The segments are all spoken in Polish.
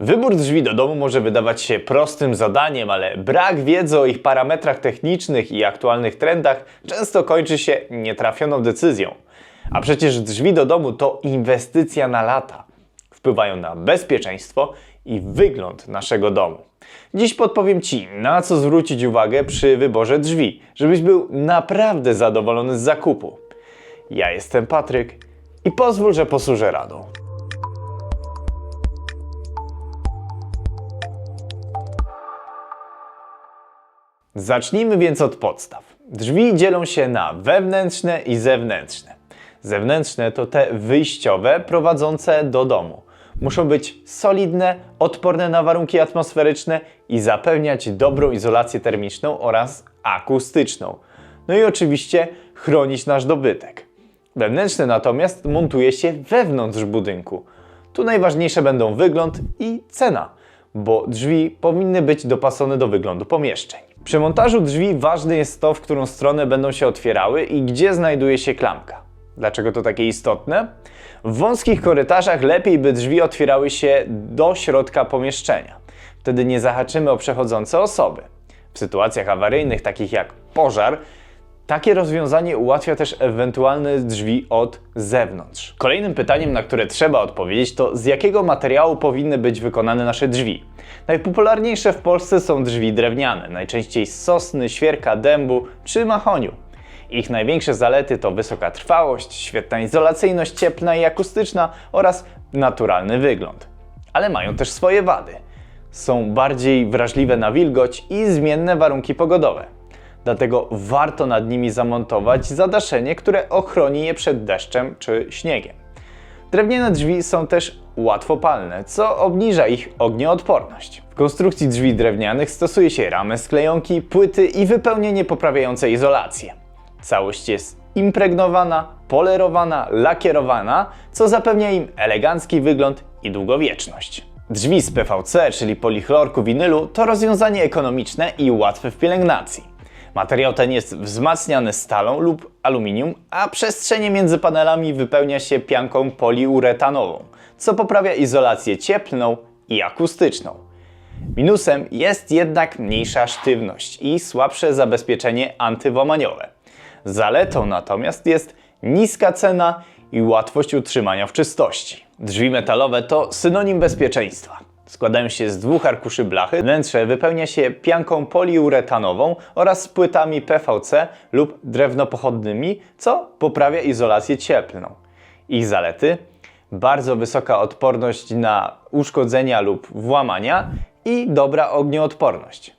Wybór drzwi do domu może wydawać się prostym zadaniem, ale brak wiedzy o ich parametrach technicznych i aktualnych trendach często kończy się nietrafioną decyzją. A przecież drzwi do domu to inwestycja na lata. Wpływają na bezpieczeństwo i wygląd naszego domu. Dziś podpowiem Ci, na co zwrócić uwagę przy wyborze drzwi, żebyś był naprawdę zadowolony z zakupu. Ja jestem Patryk i pozwól, że posłużę radą. Zacznijmy więc od podstaw. Drzwi dzielą się na wewnętrzne i zewnętrzne. Zewnętrzne to te wyjściowe, prowadzące do domu. Muszą być solidne, odporne na warunki atmosferyczne i zapewniać dobrą izolację termiczną oraz akustyczną. No i oczywiście chronić nasz dobytek. Wewnętrzne natomiast montuje się wewnątrz budynku. Tu najważniejsze będą wygląd i cena, bo drzwi powinny być dopasone do wyglądu pomieszczeń. Przy montażu drzwi ważne jest to, w którą stronę będą się otwierały i gdzie znajduje się klamka. Dlaczego to takie istotne? W wąskich korytarzach lepiej by drzwi otwierały się do środka pomieszczenia. Wtedy nie zahaczymy o przechodzące osoby. W sytuacjach awaryjnych, takich jak pożar, takie rozwiązanie ułatwia też ewentualne drzwi od zewnątrz. Kolejnym pytaniem, na które trzeba odpowiedzieć, to z jakiego materiału powinny być wykonane nasze drzwi. Najpopularniejsze w Polsce są drzwi drewniane, najczęściej z sosny, świerka, dębu czy mahoniu. Ich największe zalety to wysoka trwałość, świetna izolacyjność cieplna i akustyczna oraz naturalny wygląd. Ale mają też swoje wady. Są bardziej wrażliwe na wilgoć i zmienne warunki pogodowe. Dlatego warto nad nimi zamontować zadaszenie, które ochroni je przed deszczem czy śniegiem. Drewniane drzwi są też łatwopalne, co obniża ich ognioodporność. W konstrukcji drzwi drewnianych stosuje się ramę z klejonki, płyty i wypełnienie poprawiające izolację. Całość jest impregnowana, polerowana, lakierowana, co zapewnia im elegancki wygląd i długowieczność. Drzwi z PVC, czyli polichlorku winylu, to rozwiązanie ekonomiczne i łatwe w pielęgnacji. Materiał ten jest wzmacniany stalą lub aluminium, a przestrzenie między panelami wypełnia się pianką poliuretanową, co poprawia izolację cieplną i akustyczną. Minusem jest jednak mniejsza sztywność i słabsze zabezpieczenie antywłamaniowe. Zaletą natomiast jest niska cena i łatwość utrzymania w czystości. Drzwi metalowe to synonim bezpieczeństwa. Składają się z dwóch arkuszy blachy. Wnętrze wypełnia się pianką poliuretanową oraz płytami PVC lub drewnopochodnymi, co poprawia izolację cieplną. Ich zalety: bardzo wysoka odporność na uszkodzenia lub włamania i dobra ognioodporność.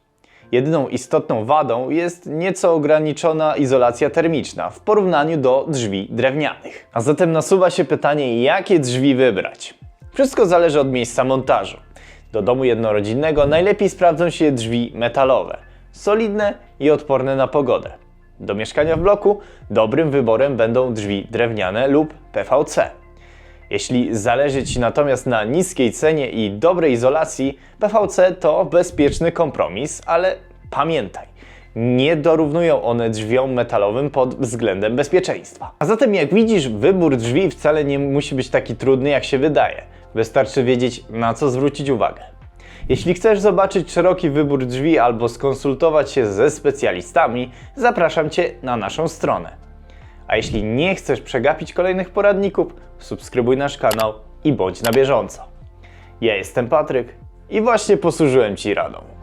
Jedyną istotną wadą jest nieco ograniczona izolacja termiczna w porównaniu do drzwi drewnianych. A zatem nasuwa się pytanie, jakie drzwi wybrać? Wszystko zależy od miejsca montażu. Do domu jednorodzinnego najlepiej sprawdzą się drzwi metalowe, solidne i odporne na pogodę. Do mieszkania w bloku dobrym wyborem będą drzwi drewniane lub PVC. Jeśli zależy Ci natomiast na niskiej cenie i dobrej izolacji, PVC to bezpieczny kompromis, ale pamiętaj, nie dorównują one drzwiom metalowym pod względem bezpieczeństwa. A zatem jak widzisz, wybór drzwi wcale nie musi być taki trudny jak się wydaje. Wystarczy wiedzieć na co zwrócić uwagę. Jeśli chcesz zobaczyć szeroki wybór drzwi albo skonsultować się ze specjalistami, zapraszam Cię na naszą stronę. A jeśli nie chcesz przegapić kolejnych poradników, subskrybuj nasz kanał i bądź na bieżąco. Ja jestem Patryk i właśnie posłużyłem Ci radą.